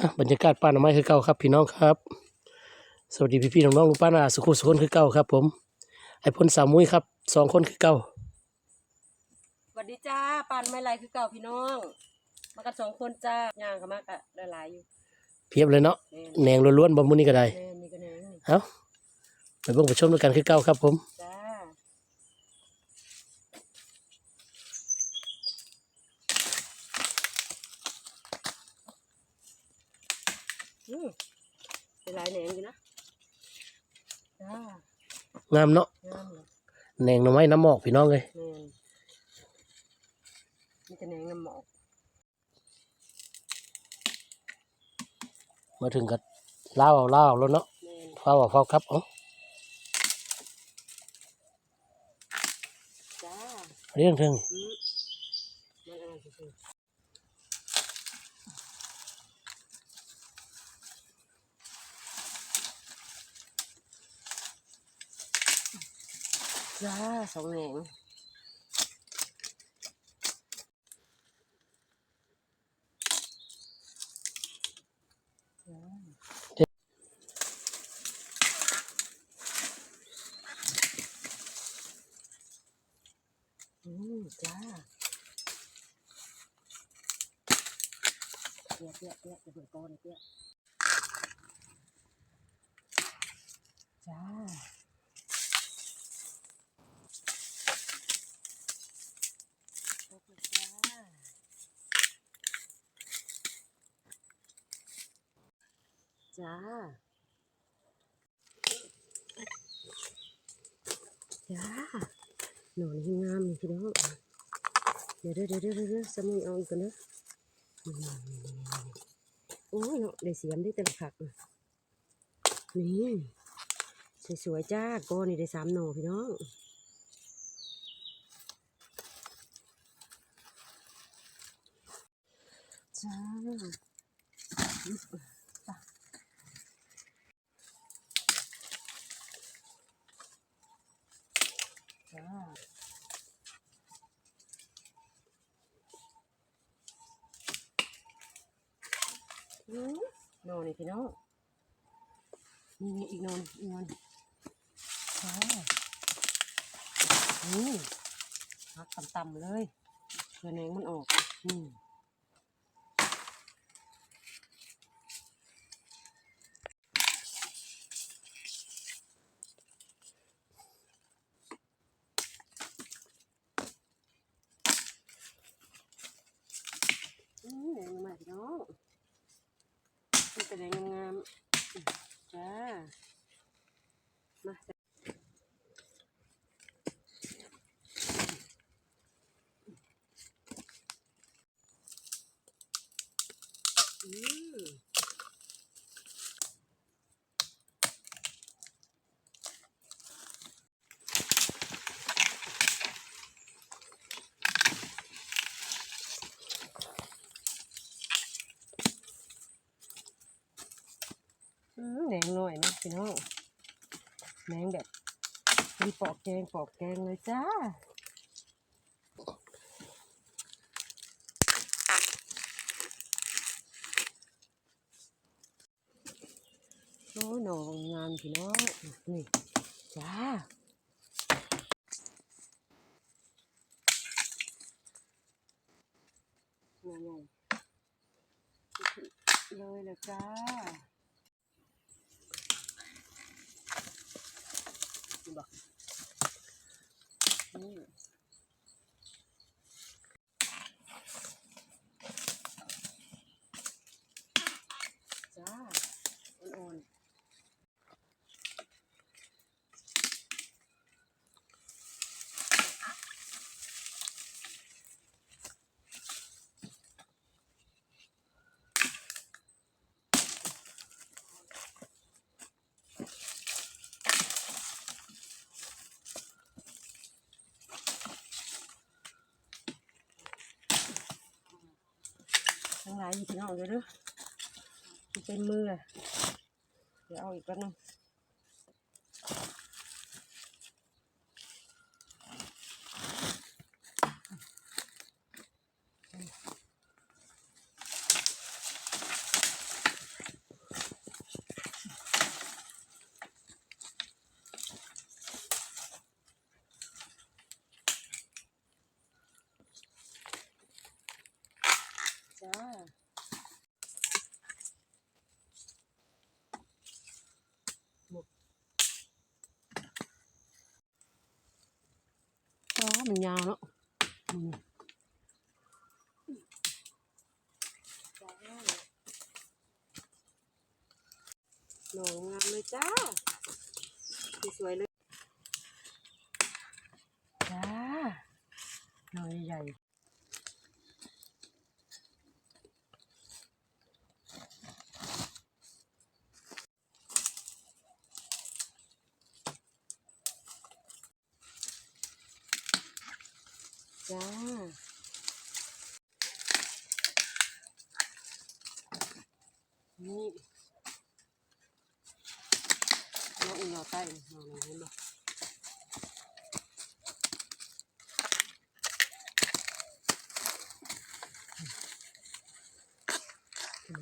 อะบรรยากาศป้าหน่อไม้คือเก่าครับ พี่น้องครับ สวัสดีพี่พี่ๆน้องๆลุงป้านาสุขุสุขคนคือเก่าครับ ผม ไอ้พลสาวมุ้ยครับสองคนคือเก่าสวัสดีจ้าปานไม่ไรคือเก่าพี่น้อง มากันสองคนจ้าย่างก็มากะได้หลายอยู่เพียบเลยเนาะแม่นแหนงล้วนๆบ่มื้อนี้ก็ได้แม่นนี่ก็แหนงนี่เอ้าไปเบิ่งไปชมด้วยกันคือเก่าครับ ผม จ้าอืมเป็น หลายแหนงอยู่นะจ้างามเนาะงามเลยแหนงหน่อไม้น้ำหมอกพี่น้องเลยแม่นนี่ก็แหนงน้ำหมอกมาถึงกับล่าวเอาล่าวเอาแล้วเนาะแม่นฟ้าวเอาฟ้าวครับเอ้าจ้าเรื่องเทิงอืมมันอะไรคื จ้าสองแหนงจ้าอืมจ้าเปียกเปียกเปียกจะเปิดก้อนเปียกจ้า ขอบคุณจ้า จ้าจ้าหนอนที่งามนี่พี่น้องเดี๋ยวเดี๋ยวเดี๋ยวเดี๋ยวเดี๋ยวสมุนเอาอีกก่อนนะโอ้ยเนาะได้เสียมได้เต็มขักนี่สวยๆจ้าก้อนนี่ได้สามหน่อพี่น้องจ้าอืมนอนนี่ พี่น้องนี่นี่อีกนอนอีกนอนนี่หักต่ำๆเลยเพื่อแนงมันออกอืม อืมแดงใหม่พี่น้องนี่เป็นแดงงามๆอืม จ้า มาจ้ะอืมอืมแดงหน่อยนะ พี่น้องแดงแบบมีปอกแกงปอกแกงเลยจ้าโอ้หนองงามพี่น้องนี่จ้าใหญ่ๆเลยละจ้า นี่บอกนี่จ้าอ่อนๆ ทั้ง หลายอยู่พี่น้องเดี๋ยวเด้อมันเป็นมือเลยเดี๋ยวเอาอีกแป๊บนึง จ้า อ๋อมันยาวเนาะอืมจ้าหนูงามเลยจ้าสวยๆเลยจ้าหน่อยใหญ่ จ้า นี่น้ องอีนอใต้น้องเห็นไหม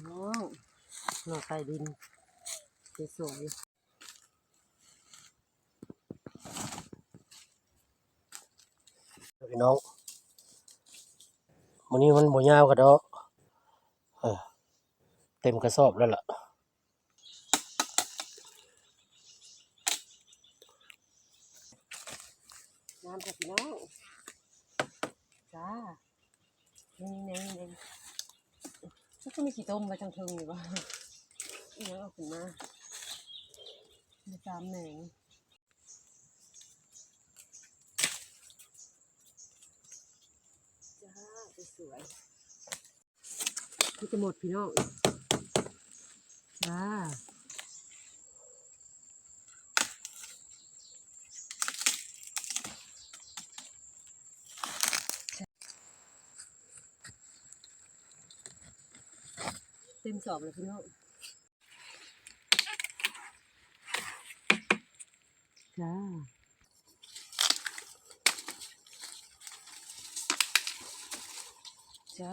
น้องหน่อใต้ดินสวยพี่น้องวันนี้มันบ่ยาวกระดอกเออเต็มกระสอบแล้วล่ะ ๆน้ำค่ะพี่น้องจ้านี่นี่นี่นี่ก็มีขี้ต้มไว้ทางเทิงอยู่บ้างอีกแล้วเอาขึ้นมามีสามแหน่งจ้าสวยๆนี่จะหมดพี่น้องจ้า ต็มสอบเลยพี่น้องจ้าจ้า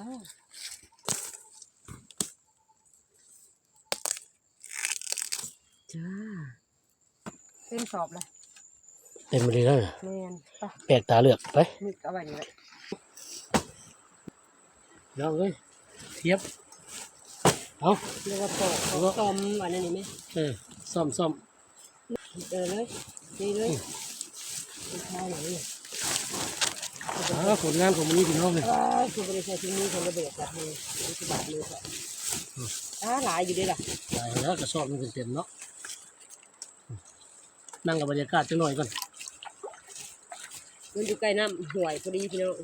จ้าเต็มสอบเลยเต็มไปเลยแล้วน่ะแมนไปแปลกตาเหลือกไปมีเอาไว้นี่แหละน้องเอ้ยเทียบ เอาเรียกว่าปอกเขาตอมวันนี้ไหมเออซ่อมซ่อมเออเลยนี่เลยไม่ใช่หน่อยนี่เอาผลงานของมันนี้พี่น้องเลยอ้าวคือบริษัทที่นี่คนระเบิดแบบนี้นี่คือแบบเลยค่ะอ้าหลายอยู่ด้วยล่ะตายแล้วกระสอบมันเต็มๆเนาะนั่งกับบรรยากาศจังหน่อยก่อนมันอยู่ใกล้น้ำห่วยพอดีพี่น้อง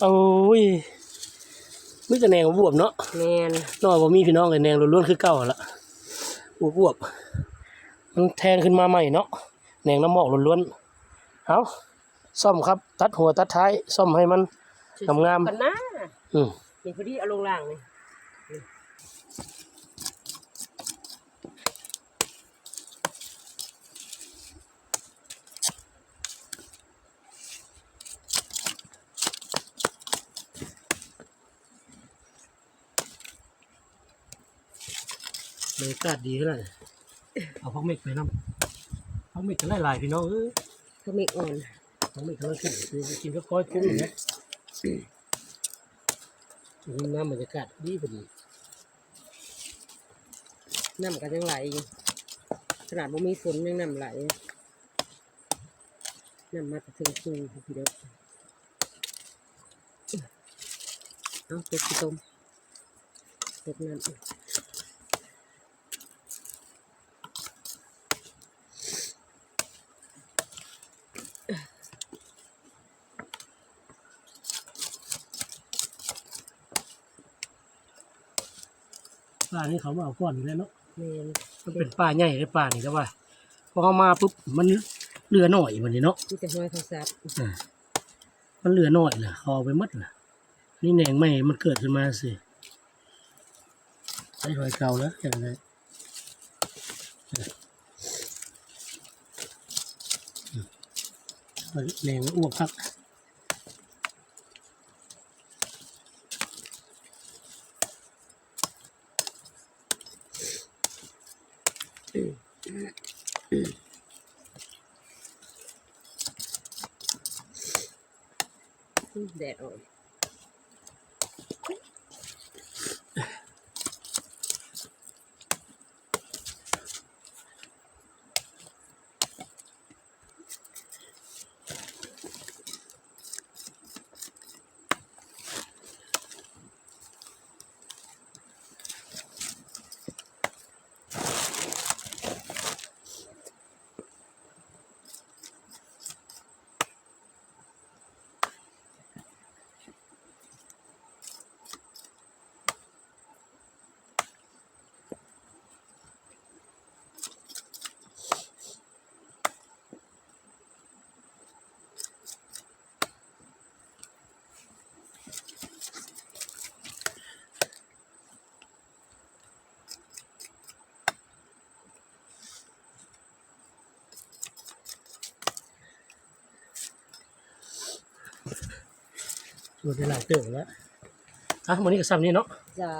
โอ้ยไม่จะแนงบวบเนาะแมนนอกว่ามีพี่น้องเลยแนงล้วนๆคือเก่าหั่นละบวบวบมันแทงขึ้นมาใหม่เนาะแนงน้ำหมอกล้วนๆเอาซ่อมครับ ตัดหัวตัดท้าย ซ่อมให้มันงามๆกันนะอืมนี่พอดีเอาลงล่างเลย บรรยากาศดีขนาดไหนเอาพักเมฆไปน้ำพักเมฆจะไล่ลายพี่น้องเอ้ยก็ไม่อ่อนพักเมฆกำลังขึ้นคือกินก็ก้อยกุ้งอย่างเงี้ยนี่น้ำบรรยากาศดีพอดีน้ำกันยังไหลอยู่ขนาดบ่มีฝนยังน้ำไหลน้ำมาถึงสูงพี่เด้อเอาเป็ดขี้ต้มเป็ดน้ำ ป่านี่เขามาเอาก้อนอยู่แล้วเนาะแมนมันเป็นป่าใหญ่เลยป่านี่แต่ว่าพอเขามาปุ๊บมันเหลือหน่อยมันนี่เนาะมีแต่ห้อยเขาซับอ่ามันเหลือหน่อยล่ะเขาเอาไปหมดล่ะ นี่แหนงใหม่มันเกิดขึ้นมาสิใช้รอยเก่าแล้วอย่างไรแหนงอ้วกพัก แตัวได้หลายเติบแล้วอะวันนี้ก็ซ้ำนี้เนาะจ้า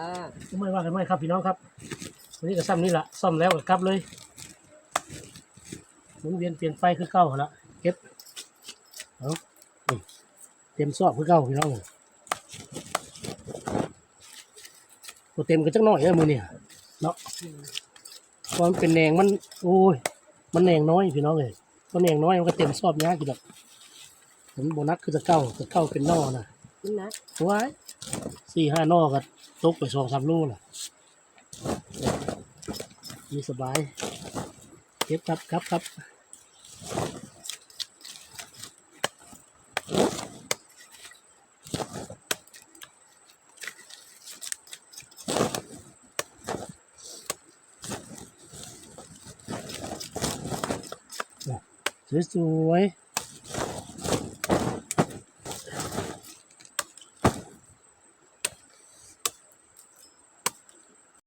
ไม่ว่ากันไม่ครับพี่น้องครับวันนี้ก็ซ้ำนี้ละซ่อมแล้วก็กลับเลยหมุนเวียนเปลี่ยนไฟคือเก่าหั่นละเก็บเอานี่เต็มซอกคือเก่าพี่น้องตัวเต็มก็จักหน่อยเลยมือเนี่ยเนาะเพราะมันเป็นแหนงมัน โอ้ย มันแหนงน้อยพี่น้องเลยเพราะแหนงน้อยมันก็เต็มซอบยากอยู่ดอกผมโบนัสคือจะเก้าจะเก้าเป็นนอนะ นี่นะว้ายสี่ห้านอกก็ตกไปสองสามลูกล่ะมีสบาย เก็บครับครับครับสวยๆ